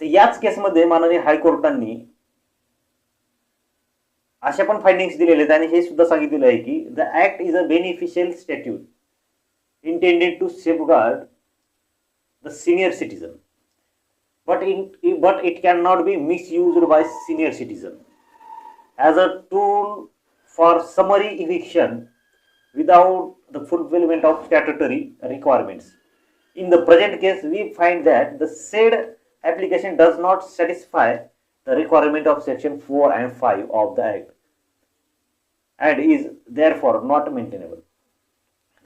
तर याच केसमध्ये माननीय हायकोर्टांनी असे पण फायंडिंग दिलेले आहेत आणि हे सुद्धा सांगितलेलं आहे की the act is a beneficial statute intended to safeguard the senior citizen but in but it can not be misuse by senior citizen as a tool for summary eviction without the fulfilment of statutory requirements in the present case we find that the said application does not satisfy the requirement of section 4 and 5 of the act and is therefore not maintainable.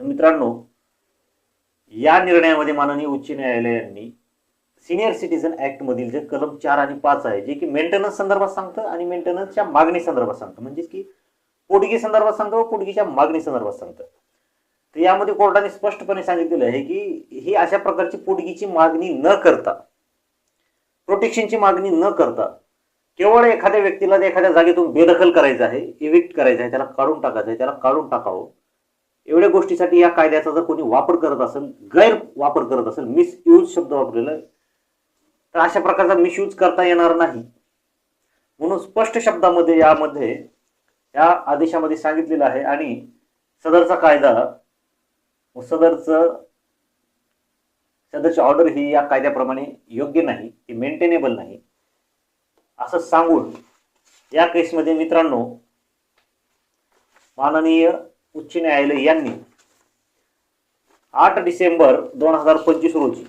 मित्रांनो या निर्णयामध्ये माननीय उच्च न्यायालयांनी senior citizen act मधील जे कलम चार आणि पाच आहे जे की मेंटेनन्स संदर्भात सांगतं आणि मेंटेनन्सच्या मागणी संदर्भात सांगतं म्हणजेच की पोटगी संदर्भात सांगतं व पोटगीच्या मागणी संदर्भात सांगतं तर यामध्ये कोर्टाने स्पष्टपणे सांगितलेलं आहे की ही अशा प्रकारची पोटगीची मागणी न करता प्रोटेक्शनची मागणी न करता केवळ एखाद्या व्यक्तीला एखाद्या जागेतून बेदखल करायचं आहे इव्हिक्ट करायचं आहे त्याला काढून टाकायचं आहे त्याला काढून टाकावं. एवढ्या गोष्टीसाठी या कायद्याचा जर कोणी वापर करत असेल गैर वापर करत असेल मिसयूज शब्द वापरलेला आहे, तर अशा प्रकारचा मिसयूज करता येणार नाही. म्हणून स्पष्ट शब्दामध्ये यामध्ये या आदेशामध्ये सांगितलेलं आहे आणि सदरचा कायदा सदरचं सदरची ऑर्डर ही या कायद्याप्रमाणे योग्य नाही ती मेंटेनेबल नाही. असं सांगून या केसमध्ये मित्रांनो माननीय उच्च न्यायालय यांनी आठ डिसेंबर दोन हजार पंचवीस रोजी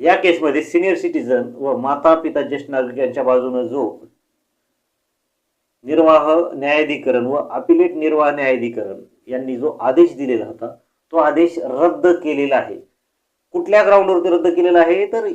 या केसमध्ये सिनियर सिटीजन व माता पिता ज्येष्ठ नागरिक यांच्या बाजूने जो निर्वाह न्यायाधिकरण व अपिलेट निर्वाह न्यायाधिकरण यांनी जो आदेश दिलेला होता तो आदेश रद्द केलेला आहे. कुठल्या ग्राउंडवरती रद्द केलेला आहे? तर